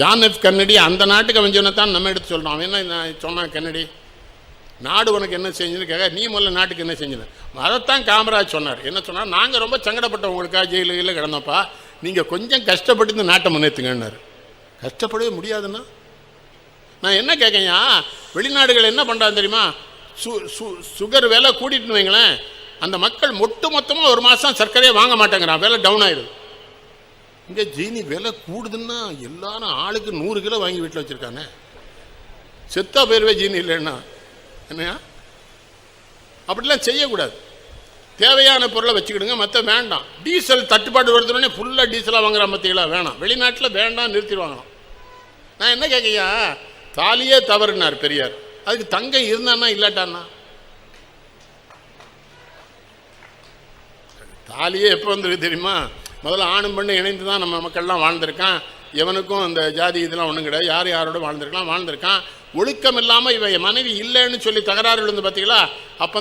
John F Kennedy அந்த நாட்டுக்கு அவன் தான் நம்ம எடுத்து சொல்கிறோம் அவன் என்ன சொன்னான் கென்னடி? நாடு உனக்கு என்ன செஞ்சுன்னு கேட்க நீ முதல்ல நாட்டுக்கு என்ன செஞ்சது? அதைத்தான் காமராஜ் சொன்னார். என்ன சொன்னார்? நாங்கள் ரொம்ப சங்கடப்பட்டோம் ஜெயிலு கீழே கிடந்தப்பா நீங்கள் கொஞ்சம் கஷ்டப்பட்டு இந்த நாட்டை முன்னேற்றுங்கன்னாரு கஷ்டப்படவே முடியாதுன்னா? நான் என்ன கேட்கையா வெளிநாடுகள் என்ன பண்ணுறாங்க தெரியுமா? சு சு சுகர் விலை கூட்டிட்டு வைங்களேன். அந்த மக்கள் மொட்டு மொத்தமாக ஒரு மாதம் சர்க்கரையே வாங்க மாட்டேங்கிறான். விலை டவுன் ஆயிடுது. இங்கே ஜீனி விலை கூடுதுன்னா எல்லாரும் ஆளுக்கு நூறு கிலோ வாங்கி வீட்டில் வச்சுருக்கானே? செத்தா போயிருவே ஜீனி இல்லைன்னா. என்னையா? அப்படிலாம் செய்யக்கூடாது. தேவையான பொருளை வச்சுக்கிடுங்க மற்ற வேண்டாம். டீசல் தட்டுப்பாடு வருதுனே ஃபுல்லாக டீசலாக வாங்குற மத்திகளா வேணாம். வெளிநாட்டில் வேண்டாம் நிறுத்திடுவாங்களாம். நான் என்ன கேட்கையா தாலியே தவறுனார் பெரியார். அதுக்கு தங்கம் இருந்தான்னா இல்லாட்டான்னா? தாலியே எப்போ வந்துருக்கு தெரியுமா? முதல்ல ஆணும் பெண்ணு இணைந்து தான் நம்ம மக்கள்லாம் வாழ்ந்திருக்கான். எவனுக்கும் அந்த ஜாதி இதெல்லாம் ஒன்றும் கிடையாது. யார் யாரோட வாழ்ந்திருக்கலாம் வாழ்ந்திருக்கான். ஒழுக்கம் இல்லாமல் இவன் மனைவி இல்லைன்னு சொல்லி தகராறு விழுந்து பார்த்தீங்களா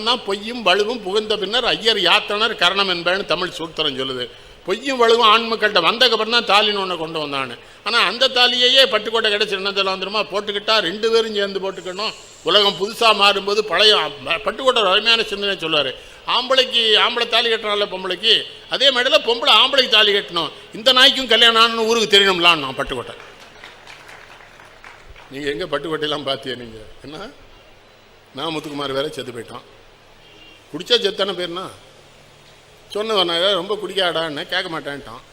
தான் பொய்யும் வலுவும் புகுந்த பின்னர் ஐயர் யாத்தனர் கரணம் என்பேன்னு தமிழ் சூத்திரம் சொல்லுது. பொய்யும் வலுவும் ஆண் மக்கள்கிட்ட வந்தக்கப்புறம் தான் தாலின்னு ஒன்று கொண்டு வந்தான்னு. ஆனால் அந்த தாலியையே பட்டுக்கோட்டை கிடச்சி என்னத்தில் வந்துருமா? போட்டுக்கிட்டா ரெண்டு பேரும் சேர்ந்து போட்டுக்கணும். உலகம் புதுசாக மாறும்போது பழைய பட்டுக்கோட்டை ஒரு அருமையான சிந்தனை சொல்லுவார். ஆம்பளைக்கு ஆம்பளை தாலி கட்டணும்ல பொம்பளைக்கு அதே மாதிரி தான் பொம்பளை ஆம்பளைக்கு தாலி கட்டணும். இந்த நாய்க்கும் கல்யாணம் ஆகணும்னு ஊருக்கு தெரியணும்லான்னு நான் பட்டுக்கோட்டை நீங்கள் எங்கே பட்டுக்கோட்டையெல்லாம் பார்த்தியா நீங்கள் என்ன? நான் முத்துக்குமார் வேற செத்து போயிட்டான். குடிச்சா செத்தான பேர்னா? சொன்னவன் ரொம்ப குடிக்காடான்னு கேட்க மாட்டேன்ட்டான்.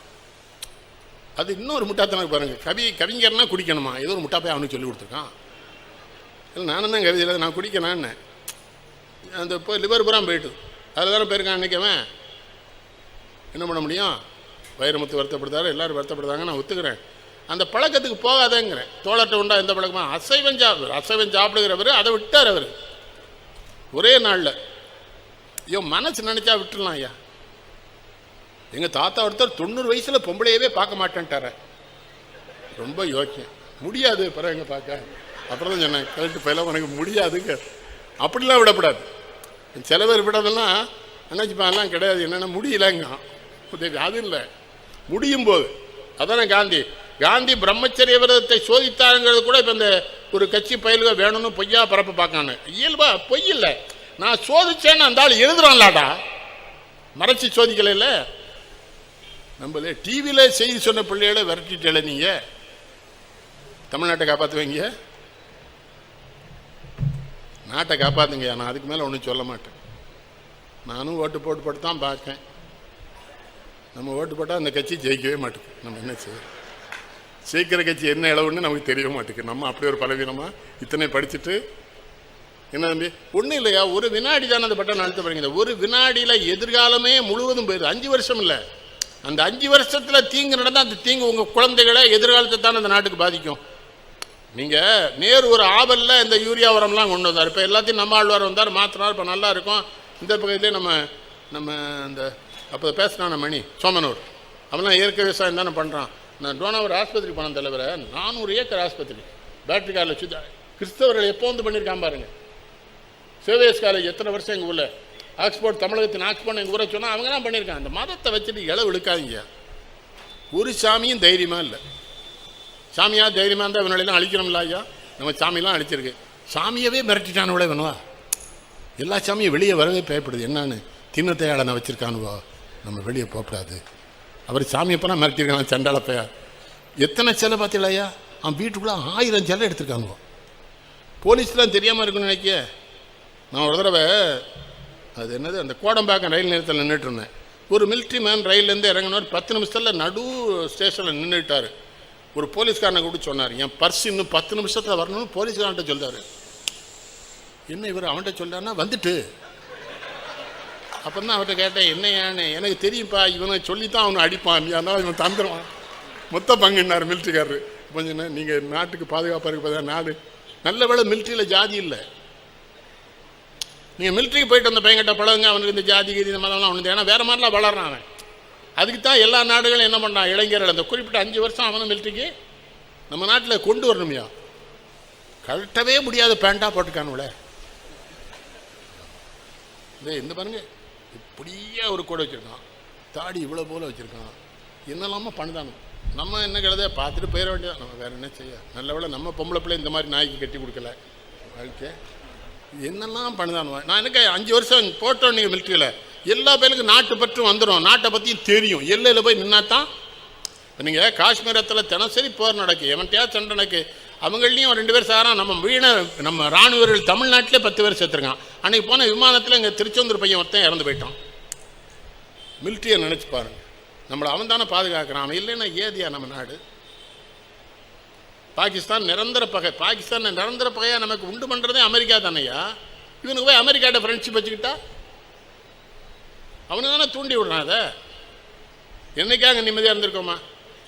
அது இன்னொரு முட்டாத்தனக்கு பாருங்க. கவி கவிஞர்னா குடிக்கணுமா? ஏதோ ஒரு முட்டா போய் அவனுக்கு சொல்லி கொடுத்துருக்கான். இல்லை நானும் தான் கவிதையில் நான் குடிக்கணான்னு அந்த இப்போ லிவர் புறம் போயிட்டு. அதில் தானே போயிருக்கான் அன்றைக்கவன் என்ன பண்ண முடியும்? வைரமுத்து வருத்தப்படுத்தாரு எல்லாரும் வருத்தப்படுதாங்க நான் ஒத்துக்கிறேன். அந்த பழக்கத்துக்கு போகாதேங்கிறேன். தோழட்ட உண்டா எந்த பழக்கமா? அசைவன் சாப்பிடு அசைவம் சாப்பிடுகிறவர் அதை விட்டார் அவர். ஒரே நாளில். ஐயோ மனசு நினச்சா விட்டுடலாம் ஐயா. எங்கள் தாத்தா ஒருத்தர் தொண்ணூறு வயசில் பொம்பளையவே பார்க்க மாட்டேன்ட்டார. ரொம்ப யோக்கியம். முடியாது பிறகு எங்கே பார்க்க? அப்புறம் தான் சொன்னேன் கரெக்டு பயில உனக்கு முடியாதுங்க. அப்படிலாம் விடக்கூடாது. சில பேர் விடதெல்லாம் நினச்சிப்பாலாம் கிடையாது. என்னென்னா முடியலங்க. உதவி அது இல்லை. முடியும் போது. அதானே காந்தி. காந்தி பிரம்மச்சரிய விரதத்தை சோதித்தாருங்கிறது கூட இப்போ இந்த ஒரு கட்சி பயில்கள் வேணும்னு பொய்யா பரப்ப பார்க்கானு இயல்பா பொய் இல்லை. நான் சோதிச்சேன்னு அந்த ஆள் எழுதுறான்லாடா. மறைச்சி சோதிக்கல இல்லை நம்மளே டிவியில் செய்தி சொன்ன பிள்ளைகளை விரட்டிட்டு நீங்கள் தமிழ்நாட்டை காப்பாற்றுவீங்க நாட்டை காப்பாற்றுங்க நான் அதுக்கு மேலே ஒன்றும் சொல்ல மாட்டேன். நானும் ஓட்டு போட்டு போட்டு தான் பார்க்கேன். நம்ம ஓட்டு போட்டால் அந்த கட்சி ஜெயிக்கவே மாட்டேங்குது நம்ம என்ன செய்ய? ஜெயிக்கிற கட்சி என்ன இளவுன்னு நமக்கு தெரிய மாட்டேங்குது நம்ம அப்படி ஒரு பலவீனமாக இத்தனை படிச்சுட்டு என்ன தம்பி? ஒன்றும் இல்லையா? ஒரு வினாடி தானே அந்த பட்டம் நடத்த போறீங்க. ஒரு வினாடியில் எதிர்காலமே முழுவதும் போயிடுது அஞ்சு வருஷம் இல்லை. அந்த அஞ்சு வருஷத்தில் தீங்கு நடந்தால் அந்த தீங்கு உங்கள் குழந்தைகளை எதிர்காலத்தை தானே அந்த நாட்டுக்கு பாதிக்கும். நீங்கள் நேர் ஒரு ஆவலில் இந்த யூரியா உரம்லாம் கொண்டு வந்தார். இப்போ எல்லாத்தையும் நம்ம ஆழ்வார் வந்தார் மாற்றினார் இப்போ நல்லா இருக்கும் இந்த பக்கத்துலேயே நம்ம நம்ம இந்த அப்போ பேசினான மணி சோமனூர். அவெல்லாம் இயற்கை விவசாயம் தானே பண்ணுறான் நான் டோனாவர் ஆஸ்பத்திரி போன தலைவரை நானூறு ஏக்கர் ஆஸ்பத்திரி பேட்டரி காரில் வச்சு கிறிஸ்தவர்கள் எப்போ வந்து பண்ணியிருக்கான் பாருங்கள் சேவேஸ் காலேஜ் எத்தனை வருஷம் எங்கள் ஊரில்? ஆக்ஸ்போர்ட் தமிழகத்தின் ஆக்ஸ்போர்ட் எங்கள் ஊரை சொன்னால் அவங்க தான் பண்ணியிருக்காங்க. அந்த மதத்தை வச்சுட்டு இளவு இழுக்காதீங்க ஒரு சாமியும் தைரியமாக இல்லை. சாமியா தைரியமாக இருந்தால் இவனெல்லாம் அழிக்கணும்ல ஐயா? நம்ம சாமியெல்லாம் அழிச்சிருக்கு. சாமியவே மிரட்டிட்டானுவளே வேணுவா எல்லா சாமியும் வெளியே வரவே பயப்படுது. என்னன்னு? தின்னத்தையாளனை வச்சுருக்கானுவா? நம்ம வெளியே போகக்கூடாது. அவர் சாமியை போனால் மிரட்டியிருக்கான் சண்டால எத்தனை சிலை பார்த்தீங்களா ஐயா? அவன் வீட்டுக்குள்ளே ஆயிரம் சிலை எடுத்திருக்கானுவோ? போலீஸ்லாம் தெரியாமல் இருக்குன்னு நினைக்க நான் ஒரு தடவை அது என்னது? அந்த கோடம்பாக்கம் ரயில் நிலையத்தில் நின்றுட்டு இருந்தேன். ஒரு மிலிட்ரி மேன் ரயிலேருந்து இறங்கினார் பத்து நிமிஷத்தில் நடு ஸ்டேஷனில் நின்றுட்டார் ஒரு போலீஸ்காரனை கூட சொன்னார் என் பர்ஸ் இன்னும் பத்து நிமிஷத்தில் வரணும்னு போலீஸ்காரன்ட்ட சொல்றாரு. என்ன இவர் அவன்கிட்ட சொல்றாருன்னா வந்துட்டு. அப்போ தான் அவர்கிட்ட கேட்டேன் என்ன ஏன்னு? எனக்கு தெரியும்ப்பா இவனை சொல்லி தான் அவனை அடிப்பான். அதனால் இவன் தந்துடுவான் மொத்த பங்குன்னார் மிலிட்ரிக்காரரு கொஞ்சம் நீங்கள் நாட்டுக்கு பாதுகாப்பாக இருக்க பார்த்தா நாடு? நல்ல வேலை மிலிட்ரியில் ஜாதி இல்லை. நீங்கள் மிலிட்ரிக்கு போயிட்டு வந்த பையன்கிட்ட பழகுங்க அவனுக்கு இந்த ஜாதி கீதி இந்த மாதிரிலாம் அவனுக்கு ஏன்னா வேறு மாதிரிலாம் வளர்றான் அவன். அதுக்கு தான் எல்லா நாடுகளும் என்ன பண்ணான் இளைஞர்கள். அந்த குறிப்பிட்ட அஞ்சு வருஷம் அவனும் மிலிட்ரிக்கு நம்ம நாட்டில் கொண்டு வரணுமையா. கழட்டவே முடியாத பேண்ட்டாக போட்டுக்கானுல இந்த இந்த பாருங்க. இப்படியே ஒரு கூட வச்சுருக்கான். தாடி இவ்வளோ போல வச்சுருக்கான். என்னெல்லாமோ பண்ணுதானு நம்ம என்ன கழுத பார்த்துட்டு போயிட வேண்டியதான் நம்ம வேற என்ன செய்ய? நல்ல வேளை நம்ம பொம்பளை பிள்ளை இந்த மாதிரி நாய்க்கு கட்டி கொடுக்கல. வாழ்க்கை. என்னெல்லாம் பண்ணுதானுவேன் நான் எனக்கு அஞ்சு வருஷம் போட்டோம் நீங்கள் மிலிட்ரியில் எல்லா பேருக்கும் நாட்டு பற்றும் வந்துடும் நாட்டை பற்றியும் தெரியும். எல்லையில் போய் நின்னா தான் நீங்கள் காஷ்மீரத்தில் தினசரி போர் நடக்கு. எவன்கிட்டயா சண்டை நடக்கு. அவங்களையும் ரெண்டு பேர் சாரா நம்ம வீண நம்ம ராணுவ வீரர்கள் தமிழ்நாட்டிலே பத்து பேர் சேர்த்துருக்கான் அன்றைக்கி போன விமானத்தில் இங்கே திருச்செந்தூர் பையன் ஒருத்தன் இறந்து போயிட்டான். மிலிட்ரியை நினச்சி பாருங்கள் நம்மளை அவன் தானே பாதுகாக்கிறான். அவன் இல்லைன்னா ஏதியா நம்ம நாடு? பாகிஸ்தான் நிரந்தர பகை. பாகிஸ்தான் நிரந்தர பகையாக நமக்கு உண்டு பண்ணுறதே அமெரிக்கா தானையா? இவனுக்கு போய் அமெரிக்காட்ட ஃப்ரெண்ட்ஷிப் வச்சுக்கிட்டா? அவனு தானே தூண்டி விடுறான் அதை. என்னைக்காக நிம்மதியாக இருந்திருக்கோமா?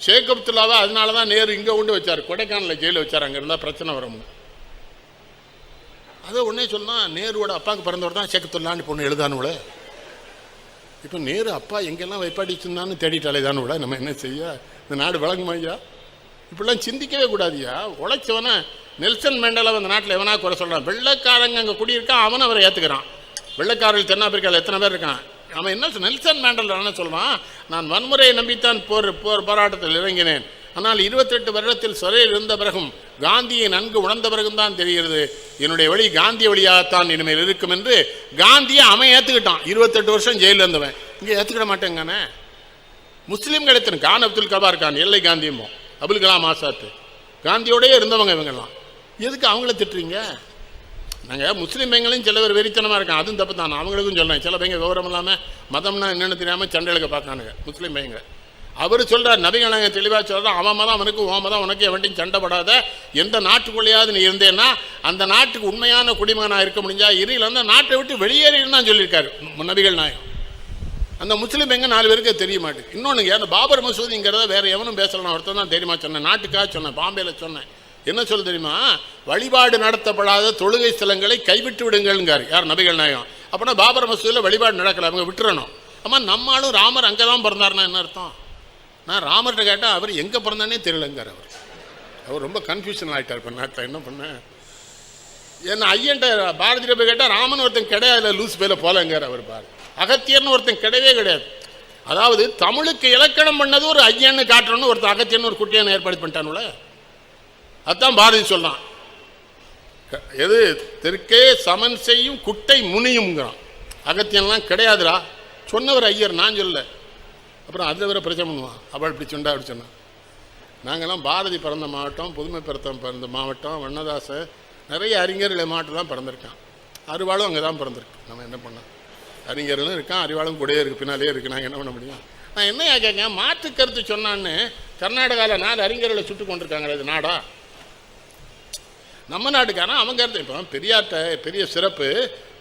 ஷேக் அப்துல்லாவை அதனால தான் நேரு இங்கே உண்டு வச்சார். கொடைக்கானலில் ஜெயிலில் வச்சார். அங்கே இருந்தால் பிரச்சனை வரும். அதை உடனே சொன்னால் நேருவோட அப்பாவுக்கு பிறந்தவர் தான் ஷேக் அப்துல்லான்னு பொண்ணு எழுதானுல இப்போ நேரு அப்பா எங்கெல்லாம் வைப்பாடி வச்சுருந்தான்னு தேடிட்டாலே தானுல நம்ம என்ன செய்ய? இந்த நாடு வழங்குமா ஐயா? இப்படிலாம் சிந்திக்கவே கூடாதியா? உழைச்சவன நெல்சன் மேண்டலை அந்த நாட்டில் எவனா குறை சொல்கிறான் வெள்ளைக்காரங்க அங்கே குடியிருக்கான் அவனை அவரை ஏற்றுக்கிறான் வெள்ளைக்காரர்கள் தென்னாப்பிரிக்காவில் எத்தனை பேர் இருக்கான்? அவன் என்ன நெல்சன் மேண்டல் என்ன சொல்வான்? நான் வன்முறையை நம்பித்தான் போர் போர் போராட்டத்தில் இறங்கினேன். ஆனால் இருபத்தெட்டு வருடத்தில் சிறையில் இருந்த பிறகும் காந்தியை நன்கு உணர்ந்த பிறகும் தான் தெரிகிறது. என்னுடைய வழி காந்திய வழியாகத்தான் இனிமேல் இருக்கும் என்று காந்தியை அவன் ஏற்றுக்கிட்டான் இருபத்தெட்டு வருஷம் ஜெயிலில் இருந்தவன். இங்கே ஏற்றுக்கிட மாட்டேங்கானே? முஸ்லீம்கள் எத்தனை? கான் அப்துல் கபார் கான் எல்லை காந்தியும்? அபுல் கலாம் ஆசாத்து காந்தியோடய இருந்தவங்க இவங்கெல்லாம். எதுக்கு அவங்கள திட்டுறீங்க? நாங்கள் முஸ்லீம் பையங்களையும் சில பேர் வெறித்தனமாக இருக்கான் அதுவும் தப்பு தான். நான் அவங்களுக்கும் சொல்கிறேன் சில பையங்க விவரம் இல்லாமல் மதம்னா என்னென்னு தெரியாமல் சண்டைகளுக்கு பார்க்கானுங்க முஸ்லீம் பையங்க அவர் சொல்கிறார் நபிகள் நாங்கள் தெளிவாக சொல்கிறோம் அவன் மதம் அவனுக்கு உன் மதம் உனக்கு எவன்ட்டையும் சண்டைப்படாத எந்த நாட்டுக்குள்ளேயாவது நீ இருந்தேன்னா அந்த நாட்டுக்கு உண்மையான குடிமகனாக இருக்க முடிஞ்சா இரு இல்லைன்னா நாட்டை விட்டு வெளியேறின்னு தான் சொல்லியிருக்காரு நபிகள் நாயகம். அந்த முஸ்லீம் எங்கே நாலு பேருக்கு தெரிய மாட்டேங்குது. இன்னொன்று அந்த பாபர் மசூதிங்கிறத வேற எவனும் பேசலாம் ஒருத்தன் தான் தெரியுமா சொன்னேன். நாட்டுக்காக சொன்னேன் பாம்பேல சொன்னேன். என்ன சொல்ல தெரியுமா? வழிபாடு நடத்தப்படாத தொழுகை ஸ்தலங்களை கைவிட்டு விடுங்கள்ங்கார் யார்? நபிகள் நாயகம். அப்படின்னா பாபர் மசூதியில் வழிபாடு நடக்கல. அவங்க விட்டுறணும். ஆமா நம்மளும் ராமர் அங்கே தான் பிறந்தாருன்னா என்ன அர்த்தம்? நான் ராமர்கிட்ட கேட்டால் அவர் எங்கே பிறந்தானே தெரியலங்கார் அவர். அவர் ரொம்ப கன்ஃபியூஷன் ஆகிட்டார் இப்போ நான் என்ன பண்ணேன் என்ன ஐயன்ட்ட பாரதியில் போய் கேட்டால் ராமன் ஒருத்தன் கிடையாது லூஸ் பேல போலங்கார் அவர் பாரு. அகத்தியர்னு ஒருத்தன் கிடையவே கிடையாது. அதாவது தமிழுக்கு இலக்கணம் பண்ணது ஒரு ஐயன்னு காட்டணும்னு ஒருத்தன் அகத்தியன்னு ஒரு குட்டியான ஏற்பாடு பண்ணிட்டானுல. அதான் பாரதி சொல்கிறான் க- எது? தெற்கே சமன் செய்யும் குட்டை முனியும்ங்கிறான். அகத்தியன்லாம் கிடையாதுடா. சொன்னவர் ஐயர் நான் சொல்ல அப்புறம் அதில் வேற பிரச்சனை பண்ணுவான். அவள் இப்படி சொண்டா அப்படி சொன்னான் நாங்கள்லாம் பாரதி பிறந்த மாவட்டம் புதுமை பிறந்த பிறந்த மாவட்டம் வண்ணதாசன் நிறைய அறிஞர்கள் மாவட்டம் தான் பிறந்திருக்கான். அருவாளும் அங்கே தான் பிறந்திருக்கு. நம்ம என்ன பண்ணோம் அறிஞர்களும் இருக்கான் அறிவாளும் கூடயே இருக்குது பின்னாலே இருக்குது நாங்கள் என்ன பண்ண முடியும்? நான் என்னையா கேட்க மாற்று கருத்து சொன்னான்னு கர்நாடகாவில் நாலு அறிஞர்களை சுட்டு கொண்டிருக்காங்களே இது நாடா? நம்ம நாட்டுக்காரன் அவங்க கருத்து இப்போ பெரியார்கிட்ட பெரிய சிறப்பு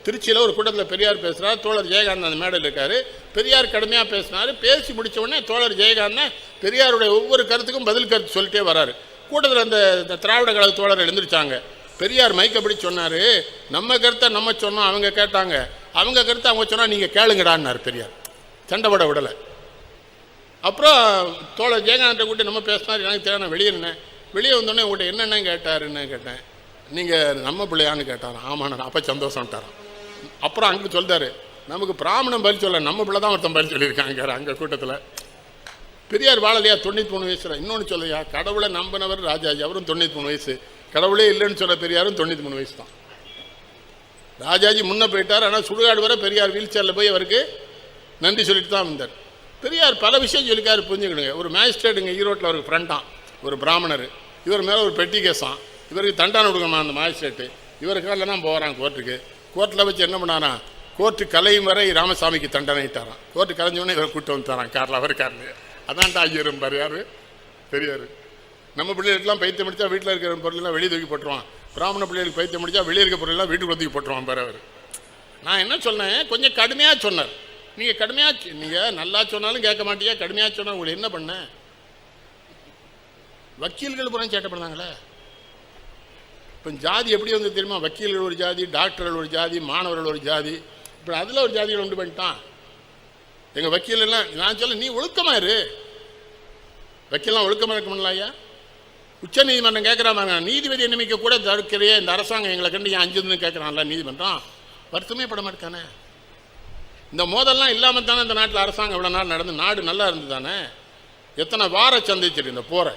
திருச்சியில் ஒரு கூட்டத்தில் பெரியார் பேசுகிறார் தோழர் ஜெயகாந்தன் அந்த மேடையில் இருக்கார். பெரியார் கடுமையாக பேசினார். பேசி முடித்த உடனே தோழர் ஜெயகாந்தன் பெரியாருடைய ஒவ்வொரு கருத்துக்கும் பதில் கருத்து சொல்லிட்டே வராரு. கூட்டத்தில் அந்த திராவிட கழக தோழர் எழுந்திருச்சாங்க. பெரியார் மைக்கப்படி சொன்னார். நம்ம கருத்தை நம்ம சொன்னோம் அவங்க கேட்டாங்க. அவங்க கருத்தை அவங்க சொன்னால் நீங்கள் கேளுங்கடான்னார் பெரியார் சண்டை போட விடலை. அப்புறம் தோழர் ஜெயகாந்த கூட்டி நம்ம பேசினார் எனக்கு தெரியாது நான் வெளியே இருந்தேன் வெளியே வந்தோடனே உங்கள்கிட்ட என்னென்ன கேட்டாருன்னு கேட்டேன். நீங்கள் நம்ம பிள்ளையான்னு கேட்டார் ஆமாண்ணா அப்போ சந்தோஷம்ட்டாராம். அப்புறம் அங்கே சொல்லிட்டாரு நமக்கு பிராமணம் பதில் சொல்ல நம்ம பிள்ளை தான் ஒருத்தன் பதில் சொல்லியிருக்காங்க அங்கே கூட்டத்தில். பெரியார் வாழலையா தொண்ணூற்றி மூணு வயசுல. இன்னொன்று சொல்லையா கடவுளை நம்பினவர் ராஜாஜி. அவரும் தொண்ணூற்றி மூணு வயசு. கடவுளே இல்லைன்னு சொன்ன பெரியாரும் தொண்ணூற்றி மூணு வயசு தான். ராஜாஜி முன்னே போயிட்டார் ஆனால் சுடுகாடு வரை பெரியார் வீல் சேரில் போய் அவருக்கு நன்றி சொல்லிட்டு தான் வந்தார். பெரியார் பல விஷயம் சொல்லிக்காரு புரிஞ்சுக்கணுங்க. ஒரு மேஜிஸ்ட்ரேட்டுங்க ஈரோட்டில் அவருக்கு ஃப்ரெண்டான் ஒரு பிராமணர். இவர் மேலே ஒரு பெட்டி கேஸான் இவருக்கு தண்டான கொடுக்கணும் அந்த மேஜிஸ்ட்ரேட்டு இவருக்கு காலில் தான் போகிறான் கோர்ட்டுக்கு கோர்ட்டில் வச்சு என்ன பண்ணாராம் கோர்ட்டு கலையும் வரை ராமசாமிக்கு தண்டனைட்டாராம் கோர்ட்டு கலைஞ்சவொடனே இவரை கூட்டு வந்துட்டாரான் காரில் அவர் காரில். அதான்டா ஐயரும் பாரு யார்? பெரியார். நம்ம பிள்ளைகளுக்கெல்லாம் பைத்தியம் முடித்தா வீட்டில் இருக்கிற பொருளெல்லாம் வெளியே தூக்கி போட்டுருவான். பிராமண பிள்ளைகளுக்கு பைத்தியம் முடிச்சா வெளியே இருக்க பொருளெல்லாம் வீட்டுக்குள்ள தூக்கி போட்டுருவான் பாரு அவர். நான் என்ன சொன்னேன்? கொஞ்சம் கடுமையாக சொன்னார். நீங்கள் கடுமையாக நீங்கள் நல்லா சொன்னாலும் கேட்க மாட்டீங்க கடுமையாக சொன்னால் உங்களுக்கு என்ன பண்ண? வக்கீல்கள் புறம் சேட்டை பண்ணாங்களே இப்போ ஜாதி எப்படி வந்து தெரியுமா? வக்கீல்கள் ஒரு ஜாதி டாக்டர்கள் ஒரு ஜாதி மாணவர்கள் ஒரு ஜாதி. இப்போ அதில் ஒரு ஜாதிகள் உண்டு பண்ணிட்டான் எங்கள் வக்கீல் எல்லாம் நான் சொல்ல நீ ஒழுக்கமா இரு. வக்கீல்லாம் ஒழுக்கமாக இருக்க முடியல ஐயா உச்ச நீதிமன்றம் கேட்குறாங்க நீதிபதி நியமிக்க கூட தடுக்கிறையே இந்த அரசாங்கம் எங்களை கண்டு ஏன் அஞ்சுதுன்னு கேட்குறான்ல நீதிமன்றம்? வருத்தமே பட மாட்டானே இந்த மோதல்லாம் இல்லாமல் தானே இந்த நாட்டில் அரசாங்கம் இவ்வளோ நாள் நடந்து நாடு நல்லா இருந்து தானே? எத்தனை வார சந்திச்சிரு இந்த போரை.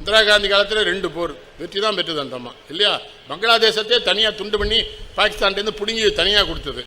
இந்திரா காந்தி காலத்தில் ரெண்டு போர் வெற்றி தான் பெற்றது அந்த அம்மா இல்லையா? பங்களாதேசத்தையே தனியாக துண்டு பண்ணி பாகிஸ்தான்லேருந்து பிடுங்கி தனியாக கொடுத்தது.